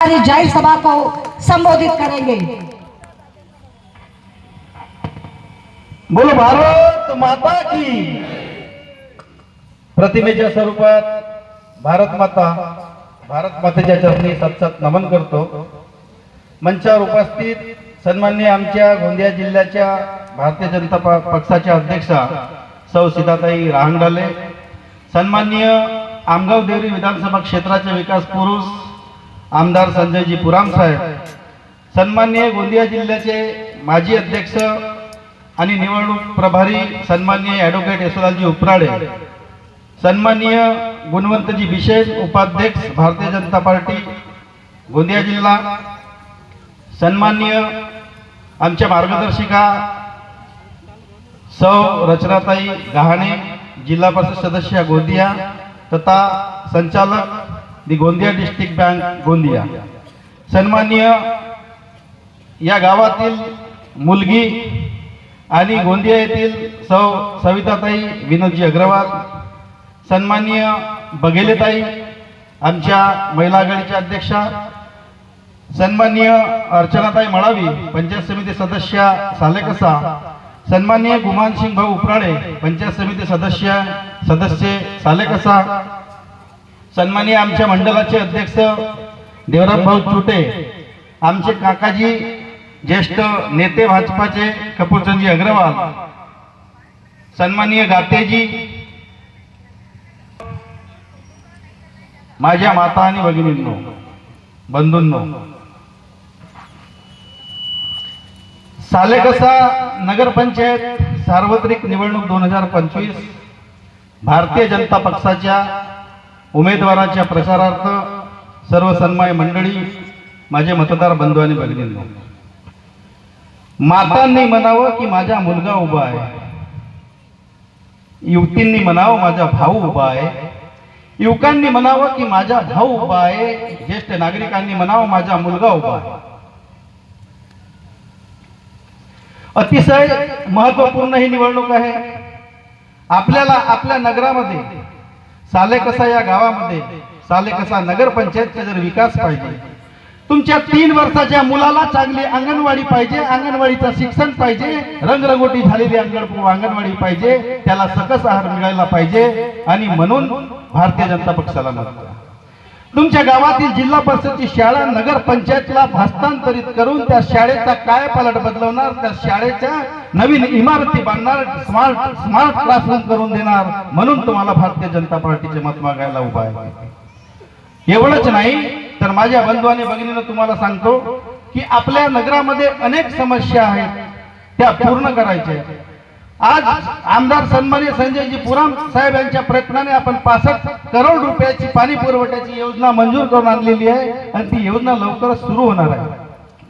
हमारी जाहिर सभा को संबोधित करेंगे। बोलो भारत माता की। प्रतिमेच्या स्वरूपात भारत माता भारत मातेच्या चरणी सतसत नमन करतो. मंचावर उपस्थित सन्मान्य आमच्या गोंदिया जिल्ह्याच्या भारतीय जनता पक्षाच्या अध्यक्षा सौ सीताताई रहांगडाले सन्माननीय आमगाव देवरी विधानसभा क्षेत्राचे विकास पुरुष आमदार संजयजी पुराम साहेब सन्माननीय गोंदिया जिल्ह्याचे माजी अध्यक्ष आणि निवडणूक प्रभारी सन्माननीय ॲडव्होकेट यशवंतजी उपराडे सन्माननीय गुणवंतजी विशेष उपाध्यक्ष भारतीय जनता पार्टी गोंदिया जिल्हा सन्माननीय आमच्या मार्गदर्शिका सौ रचनाताई गहाणे जिल्हा परिषद सदस्य गोंदिया तथा संचालक the Gondia district bank Gondia. सन्माननीय या गावातील मुलगी आणि गोंदिया येथील सौ सविताताई विनोदजी अग्रवाल सन्माननीय बघेलेताई आमच्या महिला आघाडीच्या अध्यक्षा सन्माननीय अर्चनाताई मळावी पंचायत समिती सदस्य सालेकसा सन्माननीय गुमानसिंग भाऊ उपराळे पंचायत समिती सदस्य सदस्य सालेकसा सन्माननीय आमच्या मंडळाचे अध्यक्ष देवराम भाऊ चुटे आमचे काकाजी ज्येष्ठ नेते भाजपाचे कपूरचंदजी अग्रवाल सन्माननीय गातेजी माझ्या माता आणि भगिनींनो बंधूंनो सालेकसा नगरपंचायत सार्वत्रिक निवडणूक दोन हजार पंचवीस भारतीय जनता पक्षाच्या उमेदवाराच्या प्रचारार्थ सर्व सन्माय मंडळी माझे मतदार बंधू आणि भगिनींनो मातांनी म्हणावं की माझा मुलगा उभा आहे. युवतींनी म्हणावं माझा भाऊ उभा आहे. युवकांनी म्हणावं की माझा भाऊ उभा आहे. ज्येष्ठ नागरिकांनी म्हणावं माझा मुलगा उभा आहे. अतिशय महत्त्वपूर्ण ही निवडणूक आहे. आपल्याला आपल्या नगरामध्ये सालेकसा या गावामध्ये? सालेकसा नगरपंचायतचा जर विकास पाहिजे? तुमच्या तीन वर्षाच्या मुलाला चांगली अंगणवाडी पाहिजे अंगणवाडीचं शिक्षण पाहिजे रंगरंगोटी झालेली अंगण अंगणवाडी पाहिजे त्याला सकस आहार मिळायला पाहिजे आणि म्हणून भारतीय जनता पक्षाला मत तुमच्या गावातील जिल्हा परिषदची शाळा नगर पंचायतला हस्तांतरित करून त्या शाळेचा काय पालट बदलवणार? त्या शाळेच्या नवीन इमारती बांधणार स्मार्ट स्मार्ट क्लासरूम करून देणार म्हणून तुम्हाला भारतीय जनता पार्टीचे मत मागायला उभा आहे. एवढंच नाही तर माझ्या बंधू आणि भगिनीनं तुम्हाला सांगतो की आपल्या नगरामध्ये अनेक समस्या आहेत त्या पूर्ण करायच्या आज आमदार सन्मान्य संजयजी पुराम साहेब यांच्या प्रयत्नाने आपण पासष्ट करोड रुपयाची पाणी पुरवठ्याची योजना मंजूर करून आणलेली आहे आणि ती योजना लवकरच सुरू होणार आहे.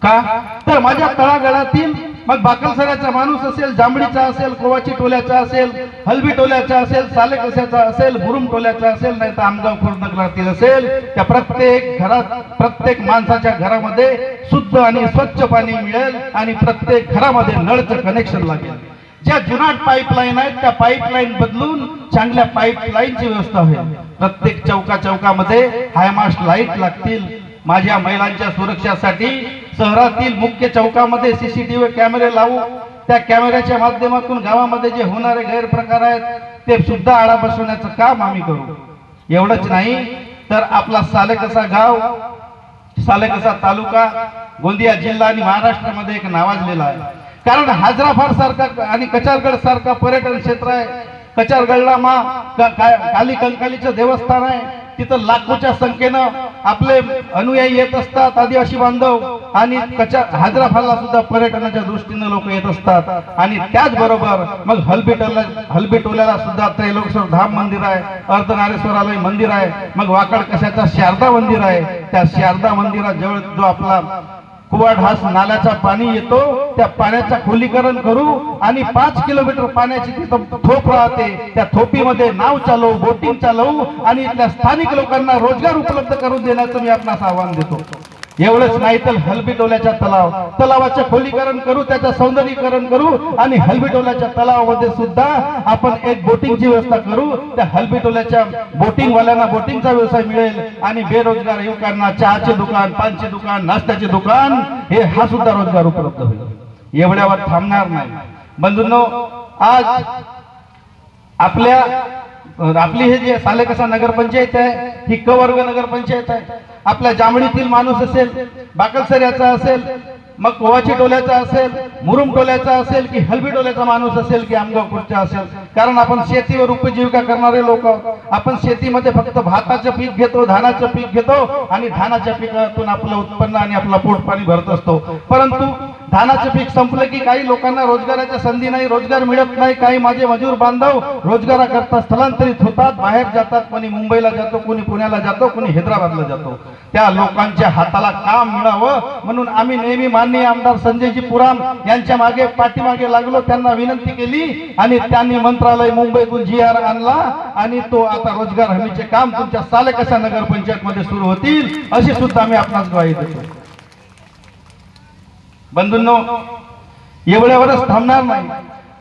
का? तर माझ्या तळागाळातील मग बाकलसऱ्याचा माणूस असेल जांभळीचा असेल कोवाची टोल्याचा असेल हलबी टोल्याचा असेल सालेकसाचा असेल बुरुम टोल्याचा असेल नाही तर आमगाव नगरातील असेल त्या प्रत्येक घरात प्रत्येक माणसाच्या घरामध्ये शुद्ध आणि स्वच्छ पाणी मिळेल आणि प्रत्येक घरामध्ये नळचं कनेक्शन लागेल. ज्या जुनाट पाईपलाईन आहेत त्या पाईपलाईन बदलून चांगल्या पाईपलाईनची व्यवस्था होईल. प्रत्येक चौका चौकामध्ये हायमास्ट लाइट लागतील. माझ्या महिलांच्या सुरक्षासाठी शहरातील मुख्य चौकामध्ये सीसीटीव्ही कॅमेरे लावू. त्या कॅमेऱ्याच्या माध्यमातून गावामध्ये जे होणारे गैरप्रकार आहेत ते सुद्धा आळा बसवण्याचं काम आम्ही करू. एवढंच नाही तर आपला सालेकसा गाव सालेकसा तालुका गोंदिया जिल्हा आणि महाराष्ट्रामध्ये एक नावाजलेला आहे. कारण हाजराफार सारखा आणि कचारगड सारखा पर्यटन क्षेत्र आहे. कचारगडला मा काली कंकालीचं देवस्थान आहे. तिथं लाखोच्या संख्येनं आपले अनुयायी येत असतात आदिवासी बांधव आणि कचार हाजराफारला सुद्धा पर्यटनाच्या दृष्टीनं लोक येत असतात. आणि त्याचबरोबर मग हलबिटोला हलबिटोल्याला सुद्धा त्रैलोकेश्वर धाम मंदिर आहे अर्धनारेश्वरालय मंदिर आहे मग वाकड कशाचा शारदा मंदिर आहे. त्या शारदा मंदिराजवळ जो आपला कुवाढास नाल्याचा पाणी येतो त्या पाण्याचं खोलीकरण करू आणि पाच किलोमीटर पाण्याची तिथं थोप राहते. त्या थोपीमध्ये नाव चालवू बोटिंग चालवू आणि इथल्या स्थानिक लोकांना रोजगार उपलब्ध करून देण्याचं मी आपणास आव्हान देतो. एवढंच नाही तर हलबिटोल्याच्या तलाव. तलावाचे खोलीकरण करू त्याचं सौंदर्यीकरण करू आणि हलबिटोल्याच्या तलावामध्ये सुद्धा आपण एक बोटिंगची व्यवस्था करू. त्या हलबिटोल्याच्या बोटिंगवाल्यांना बोटिंगचा व्यवसाय मिळेल आणि बेरोजगार युवकांना चहाचे दुकान पानचे दुकान नाश्त्याचे दुकान हे हा सुद्धा रोजगार उपलब्ध होईल. एवढ्यावर थांबणार नाही. बंधूंनो आज आपल्या आपली हे जे सालेकसा नगरपंचायत आहे ही क वर्ग नगरपंचायत आहे. आपल्या जांभळीतील माणूस असेल बाकलसऱ्याचा असेल मग कोवाची टोल्याचा असेल मुरुम टोल्याचा असेल की हलबी टोल्याचा माणूस असेल की आमगावपूरचा असेल. कारण आपण शेतीवर उपजीविका करणारे लोक आपण शेतीमध्ये फक्त भाताचं पीक घेतो धानाचं पीक घेतो आणि धानाच्या पिकातून आपलं उत्पन्न आणि आपला पोट पाणी भरत असतो. परंतु धानाचं पीक संपलं की काही लोकांना रोजगाराच्या संधी नाही रोजगार मिळत नाही. काही माझे मजूर बांधव रोजगाराकरता स्थलांतरित होतात. बाहेर जातात कोणी मुंबईला जातो कोणी पुण्याला जातो कोणी हैदराबादला जातो. त्या लोकांच्या हाताला काम मिळावं म्हणून आम्ही नेहमी माननीय आमदार संजयजी पुराम यांच्या मागे पाठीमागे लागलो. त्यांना विनंती केली आणि त्यांनी मंत्रालय मुंबईतून जी आर आणला आणि तो आता रोजगार हमीचे काम तुमच्या सालेकसा नगरपंचायत मध्ये सुरू होतील अशी सुद्धा आम्ही आपणास ग्वाही देतो. बंधूंनो एवढ्यावरच थांबणार नाही.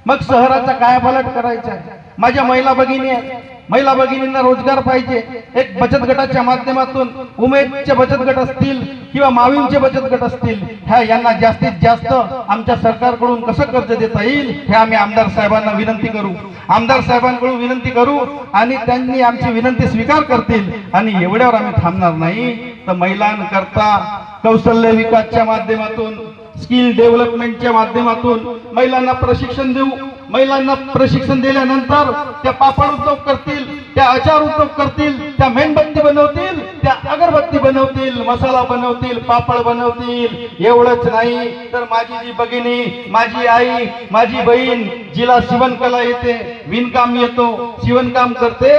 मग शहराचा कायापालट करायचा माझ्या महिला भगिनी आहेत. महिला भगिनींना रोजगार पाहिजे. एक बचत गटाच्या माध्यमातून उमेदचे बचत गट असतील किंवा मावींचे बचत गट असतील ह्या यांना जास्तीत जास्त आमच्या सरकारकडून कसं कर्ज देता येईल हे आम्ही आमदार साहेबांना विनंती करू. आमदार साहेबांकडून विनंती करू आणि त्यांनी आमची विनंती स्वीकार करतील आणि एवढ्यावर आम्ही थांबणार नाही. तर महिलांकरता कौशल्य विकासच्या माध्यमातून स्किल डेव्हलपमेंटच्या माध्यमातून महिलांना प्रशिक्षण देऊ. महिलांना प्रशिक्षण दिल्यानंतर त्या पापड उद्योग करतील त्या अचार उद्योग करतील त्या मेणबत्ती बनवतील त्या अगरबत्ती बनवतील मसाला बनवतील पापड बनवतील. एवढंच नाही तर माझी जी भगिनी माझी आई माझी बहीण जिला शिवणकला येते. विणकाम येतो शिवणकाम करते.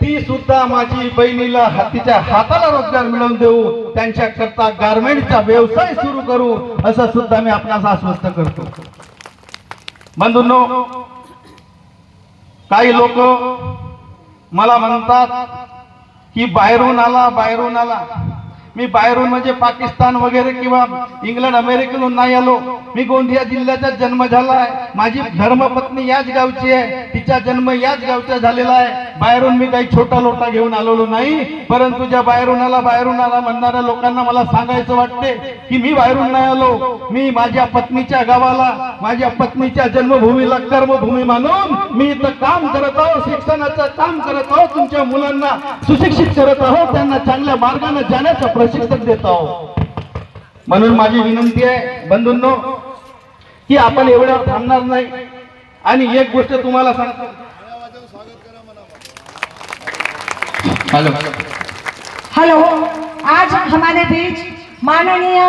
ती सुद्धा माझी बहिणीला हत्तीच्या तिच्या हाताला रोजगार मिळवून देऊ त्यांच्या करता गारमेंटचा व्यवसाय सुरू करू असं सुद्धा मी आपणास आश्वस्त करतो. बंधूंनो काही लोक मला म्हणतात की बाहेरून आला बाहेरून आला. मी बाहेरून म्हणजे पाकिस्तान वगैरे किंवा इंग्लंड अमेरिकेतून नाही आलो. मी गोंदिया जिल्ह्याचा जन्म झाला आहे. माझी धर्मपत्नी याच गावची आहे. तिचा जन्म याच गावचा झालेला आहे. बाहेरून मी काही छोटा लोटा घेऊन आलेलो नाही. परंतु ज्या बाहेरून आला बाहेरून आला म्हणणाऱ्या लोकांना मला सांगायचं वाटते की मी बाहेरून नाही आलो. मी माझ्या पत्नीच्या गावाला माझ्या पत्नीच्या जन्मभूमीला कर्मभूमी मानून मी इथं काम करत आहो शिक्षणाचं काम करत आहो तुमच्या मुलांना सुशिक्षित करत आहो त्यांना चांगल्या मार्गाने जाण्याचं प्रशिक्षण देत आहो म्हणून माझी विनंती आहे बंधूंनो की आपण एवढ्यावर थांबणार नाही. आणि एक गोष्ट तुम्हाला सांगतो हॅलो. हेलो आज हमारे बीच माननीय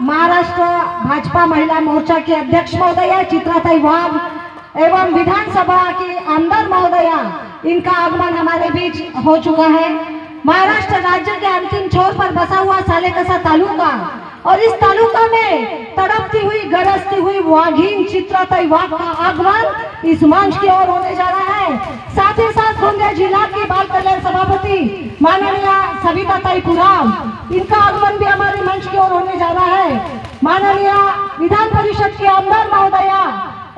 महाराष्ट्र भाजपा महिला मोर्चा के अध्यक्ष महोदया चित्राताई वाघ एवं विधानसभा की आमदार महोदया इनका आगमन हमारे बीच हो चुका है। महाराष्ट्र राज्य के अंतिम छोर पर बसा हुआ सालेकसा तालुका। और इस तालुका में तड़पती हुई, गरजती हुई वाघीन चित्राताई वाघ का आगमन इस मंच की ओर होने जा रहा है। साथ ही साथ गोंदिया जिला के बाल कल्याण सभापति माननीय सविता ताई पुराम, इनका आगमन भी हमारे मंच की ओर होने जा रहा है। माननीय विधान परिषद के आमदार महोदया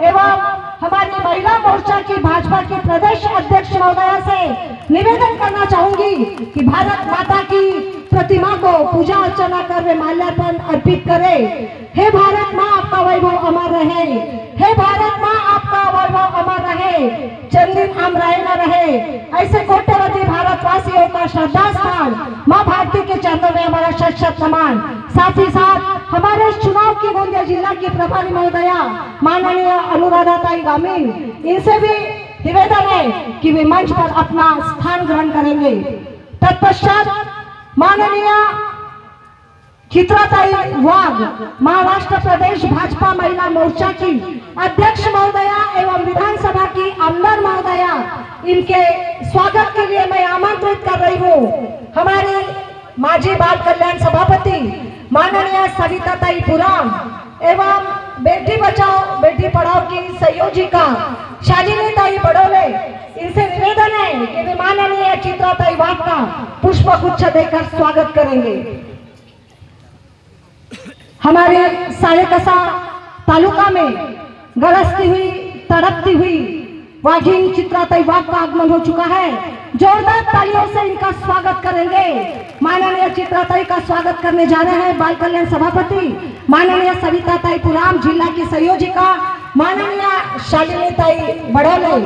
एवं हमारी महिला मोर्चा की भाजपा की प्रदेश अध्यक्ष महोदया से निवेदन करना चाहूँगी कि भारत माता की प्रतिमा को पूजा अर्चना कर माल्यार्पण अर्पित करे। हे भारत माँ, आपका वैभव अमर रहे। हे भारत माँ, आपका वैभव अमर रहे। चंदिन हम रहे न रहे। ऐसे कोट्यवधी भारतवासियों का श्रद्धा स्थान माँ भारती के चरणों में हमारा शत शत नमन साथ ही साथ हमारे चुनाव की गोंदिया जिला की प्रभारी महोदया, माननीय अनुराधा ताई गामीन इनसे भी निवेदन है कि वे मंच पर अपना स्थान ग्रहण करेंगे। तत्पश्चात माननीय चित्राताई वाघ, महाराष्ट्र प्रदेश भाजपा महिला मोर्चा की अध्यक्ष महोदया एवं विधानसभा की आमदार महोदया, इनके स्वागत के लिए मैं आमंत्रित कर रही हूँ। हमारे माजी बाल कल्याण सभापति माननीय सविताताई पुराम एवं बेटी बचाओ बेटी पढ़ाओ की संयोजिका शालिनी ताई बड़ोले इनसे निवेदन है कि वे माननीय चित्राताई वाघ का पुष्प गुच्छ देकर स्वागत करेंगे। हमारे सारे कसा तालुका में गरजती हुई तड़पती हुई वाघिन चित्राताई वाघ का आगमन हो चुका है। जोरदार तालियों से इनका स्वागत करेंगे। माननीय चित्राताई का स्वागत करने जा रहे हैं बाल कल्याण सभापति। माननीय सविताताई पुराम, जिला की संयोजिका माननीय शालिनीताई बड़ोले।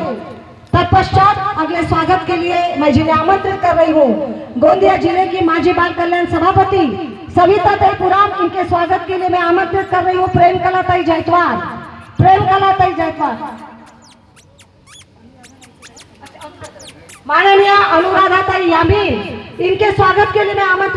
तत्पश्चात अगले स्वागत के लिए मैं जिन्हें आमंत्रित कर रही हूँ, गोंदिया ज़िले की माजी बाल कल्याण सभापति सविता ताई पुराम, इनके स्वागत के लिए मैं आमंत्रित कर रही हूँ प्रेम कला ताई जायसवाल प्रेम कला ताई जायसवाल माननीय अनुराधाताई यामी इनके स्वागत के लिए मैं आमंत्रित